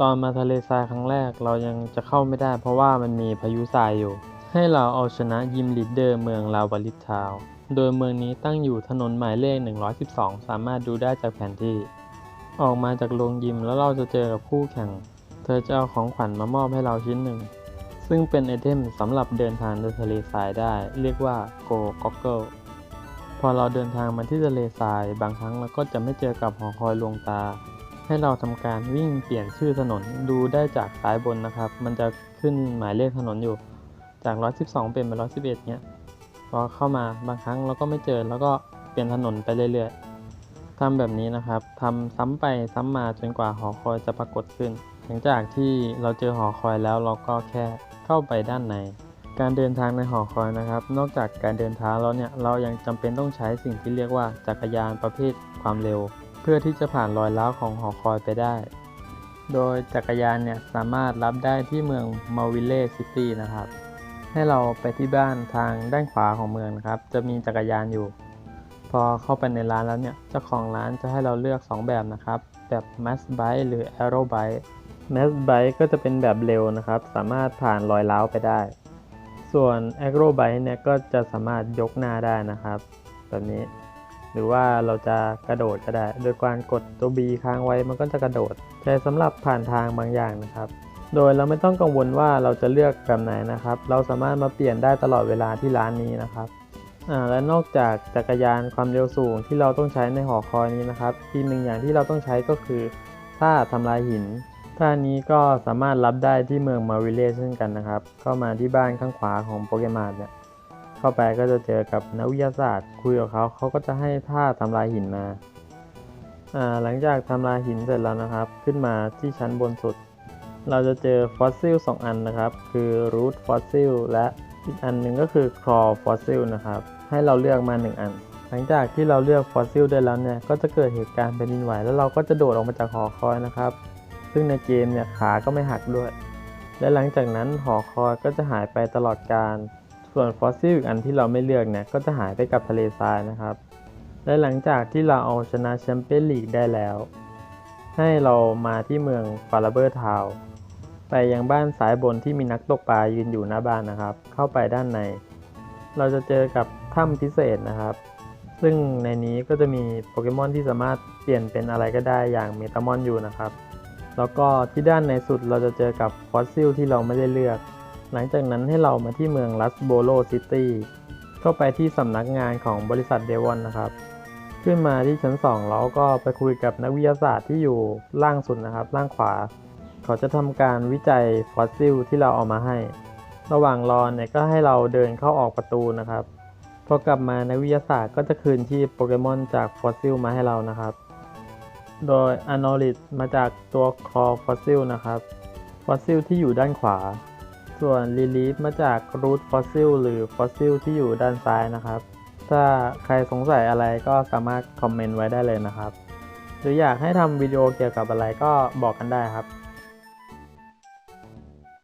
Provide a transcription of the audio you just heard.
ตอนมาทะเลทรายครั้งแรกเรายังจะเข้าไม่ได้เพราะว่ามันมีพายุทรายอยู่ ให้เราเอาชนะยิมลีดเดอร์เมืองลาวาลิทาว โดยเมืองนี้ตั้งอยู่ถนนหมายเลข 112 สามารถดูได้จากแผนที่ ออกมาจากโรงยิมแล้วเราจะเจอกับคู่แข่ง เธอจะเอาของขวัญมามอบให้เราชิ้นหนึ่ง ซึ่งเป็นไอเทมสำหรับเดินทางในทะเลทรายได้ เรียกว่า Go Goggle พอเราเดินทางมาที่ทะเลทราย บางครั้งเราก็จะไม่เจอกับหอคอยลวงตา ให้เราทำการวิ่งเปลี่ยนชื่อถนนดูได้จากซ้ายบนนะครับ มันจะขึ้นหมายเลขถนนอยู่ จาก 112 เป็นเป็น111เนี้ยพอเข้ามาบางครั้งเราก็ไม่เจอแล้วก็เปลี่ยนถนนไปเรื่อยๆทำแบบนี้นะครับทำซ้ำไปซ้ำมาจนกว่าหอคอยจะปรากฏขึ้น หลังจากที่เราเจอหอคอยแล้วเราก็แค่เข้าไปด้านใน การเดินทางในหอคอยนะครับ นอกจากการเดินเท้าแล้วเนี่ยเรายังจำเป็นต้องใช้สิ่งที่เรียกว่าจักรยานประเภทความเร็ว พื่อที่จะผ่านรอยร้าวของหอคอยไปได้ โดยจักรยานเนี่ยสามารถรับได้ที่เมืองมาวิเล่ซิตี้นะครับ ให้เราไปที่บ้านทางด้านขวาของเมืองครับ จะมีจักรยานอยู่ พอเข้าไปในร้านแล้วเนี่ยเจ้าของร้านจะให้เราเลือก 2 แบบนะครับ แบบ Mass Bike หรือ Aero Bike Mass Bike ก็จะเป็นแบบเร็วนะครับ สามารถผ่านรอยร้าวไปได้ ส่วน Aero Bike เนี่ยก็จะสามารถยกหน้าได้นะครับ แบบนี้ หรือว่าเราจะกระโดดก็ได้ โดยการกดตัว B ค้างไว้มันก็จะกระโดด ใช้สำหรับผ่านทางบางอย่างนะครับ โดยเราไม่ต้องกังวลว่าเราจะเลือกแบบไหนนะครับ เราสามารถมาเปลี่ยนได้ตลอดเวลาที่ร้านนี้นะครับและนอกจากจักรยานความเร็วสูงที่เราต้องใช้ในหอคอยนี้นะครับ อีกหนึ่งอย่างที่เราต้องใช้ก็คือท่าทำลายหินท่านี้ก็สามารถรับได้ที่เมืองมาวิเลเช่นกันนะครับ เข้ามาที่บ้านข้างขวาของโปเกมอนเนี่ย เข้าไปก็จะเจอกับนักวิทยาศาสตร์ คุยกับเขาเขาก็จะให้ท่าทำลายหินมา หลังจากทำลายหินเสร็จแล้วนะครับ ขึ้นมาที่ชั้นบนสุด เราจะเจอฟอสซิล2 อันนะครับ คือ root fossil และอีกอันหนึ่งก็คือ claw fossil นะครับ ให้เราเลือกมา 1 อัน หลังจากที่เราเลือกฟอสซิลได้แล้วเนี่ยก็จะเกิดเหตุการณ์แผ่นดินไหวแล้วเราก็จะโดดออกมาจากหอคอยนะครับ ซึ่งในเกมเนี่ยขาก็ไม่หักด้วยและหลังจากนั้นหอคอยก็จะหายไปตลอดการ ส่วนฟอสซิลอีกอันที่เราไม่เลือกเนี่ยก็จะหายไปกับทะเลทรายนะครับ และหลังจากที่เราเอาชนะแชมเปี้ยนลีกได้แล้ว ให้เรามาที่เมืองฟาราเบอร์ทาวไปยังบ้านสายบนที่มีนักตกปลายืนอยู่หน้าบ้านนะครับ เข้าไปด้านใน เราจะเจอกับถ้ำพิเศษนะครับ ซึ่งในนี้ก็จะมีโปเกมอนที่สามารถเปลี่ยนเป็นอะไรก็ได้อย่างเมตามอนอยู่นะครับ แล้วก็ที่ด้านในสุดเราจะเจอกับฟอสซิลที่เราไม่ได้เลือก หลังจากนั้นให้เรามาที่เมืองลัสโบโลซิตี้เข้าไปที่สำนักงานของบริษัทเดวอนนะครับ ขึ้นมาที่ชั้น 2 แล้วก็ไปคุยกับนักวิทยาศาสตร์ที่อยู่ล่างสุดนะครับ ล่างขวา เขาจะทำการวิจัยฟอสซิลที่เราเอามาให้ ระหว่างรอเนี่ยก็ให้เราเดินเข้าออกประตูนะครับ พอกลับมาในกวิทยาศาสตร์ก็จะคืนที่โปเกมอนจากฟอสซิลมาให้เรานะครับ โดยอ n น l i ิมาจากตัวคอฟอสซิลนะครับ ฟอสซิลที่อยู่ด้านขวา ส่วนลิลีฟมาจากรูทฟอสซิลหรือฟอสซิลที่อยู่ด้านซ้ายนะครับ ถ้าใครสงสัยอะไรก็สามารถคอมเมนต์ไว้ได้เลยนะครับ หรืออยากให้ทำวิดีโอเกี่ยวกับอะไรก็บอกกันได้ครับ